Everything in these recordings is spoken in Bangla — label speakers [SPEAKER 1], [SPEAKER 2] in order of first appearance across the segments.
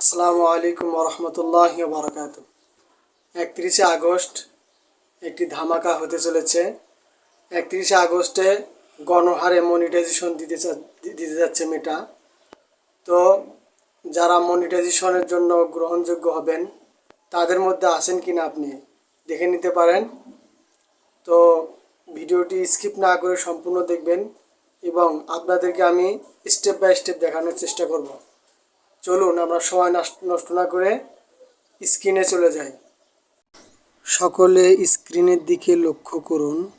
[SPEAKER 1] আসসালামু আলাইকুম রহমতুল্লাহ বারকাত একত্রিশে আগস্ট একটি ধামাকা হতে চলেছে। একত্রিশে আগস্টে গণহারে মনিটাইজেশন দিতে দিতে যাচ্ছে মেটা তো যারা মনিটাইজেশনের জন্য গ্রহণযোগ্য হবেন, তাদের মধ্যে আছেন কি না আপনি দেখে নিতে পারেন। তো ভিডিওটি স্কিপ না করে সম্পূর্ণ দেখবেন এবং আপনাদেরকে আমি স্টেপ বাই স্টেপ দেখানোর চেষ্টা করব। চলুন আমরা সময় নষ্ট- না করে স্ক্রিনে চলে যাই। সকলে স্ক্রিনের দিকে লক্ষ্য করুন।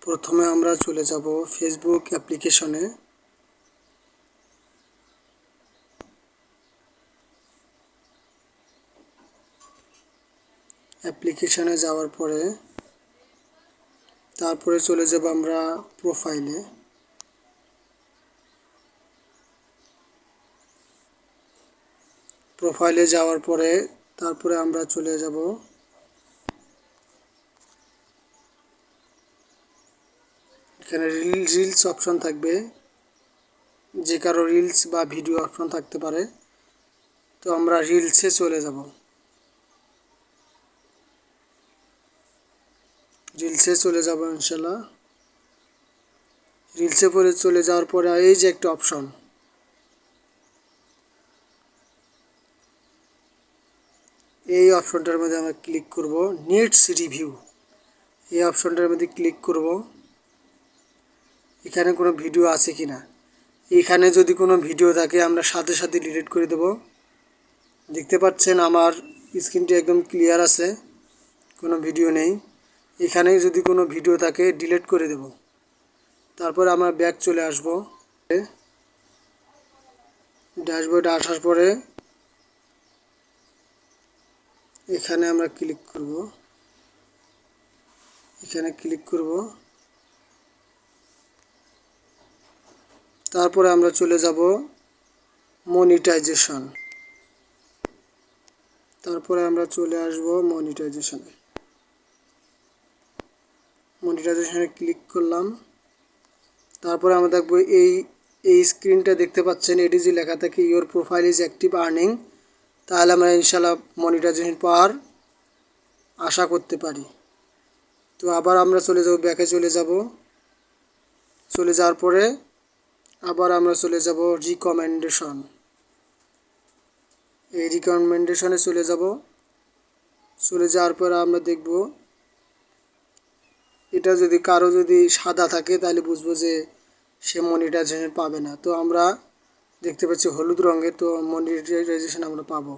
[SPEAKER 1] প্রথমে আমরা চলে যাব ফেসবুক অ্যাপ্লিকেশনে অ্যাপ্লিকেশনে যাওয়ার পরে তারপরে চলে যাব আমরা প্রোফাইলে প্রোফাইলে যাওয়ার পরে তারপরে আমরা চলে যাব। এখানে রিল রিলস অপশন থাকবে। যে কারও রিলস বা ভিডিও অপশন থাকতে পারে। তো আমরা রিলসে চলে যাব। রিলসে চলে যাব ইনশাল্লাহ রিলসে পরে চলে যাওয়ার পরে এই যে একটা অপশন এই অপশনটার মধ্যে আমরা ক্লিক করব নিডস রিভিউ এই অপশনটার মধ্যে ক্লিক করব। এখানে কোনো ভিডিও আছে কি না এখানে যদি কোনো ভিডিও থাকে, আমরা সাথে সাথে ডিলিট করে দেব। দেখতে পাচ্ছেন আমার স্ক্রিনটি একদম ক্লিয়ার আছে, কোনো ভিডিও নেই। এখানে যদি কোনো ভিডিও থাকে ডিলিট করে দেব। তারপরে আমরা ব্যাক চলে আসব। ড্যাশবোর্ডে আসার পরে এখানে আমরা ক্লিক করব। এখানে ক্লিক করব। তারপরে আমরা চলে যাব মনিটাইজেশন তারপরে আমরা চলে আসব মনিটাইজেশনে মনিটাইজেশনে ক্লিক করলাম। তারপরে আমরা দেখব এই এই স্ক্রিনটা দেখতে পাচ্ছেন এটি যে লেখা থাকে your profile is active earning তাহলে আমরা ইনশাল্লাহ মনিটাইজেশন পাওয়ার আশা করতে পারি। তো আবার আমরা চলে যাব ব্যাকে চলে যাব। চলে যাওয়ার পরে আবার আমরা চলে যাব রিকমেন্ডেশন এই রিকমেন্ডেশনে চলে যাব। চলে যাওয়ার পরে আমরা দেখব, এটা যদি কারও যদি সাদা থাকে তাহলে বুঝব যে সে মনিটাইজেশন পাবে না। তো আমরা দেখতে পাচ্ছি হলুদ রঙের তো মনিটাইজেশন আমরা পাবো।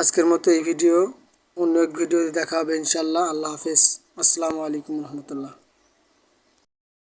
[SPEAKER 1] আজকের মতো এই ভিডিও, অন্য এক ভিডিওতে দেখা হবে ইনশাল্লাহ আল্লাহ হাফেজ। আসসালামু আলাইকুম রহমতুল্লাহ।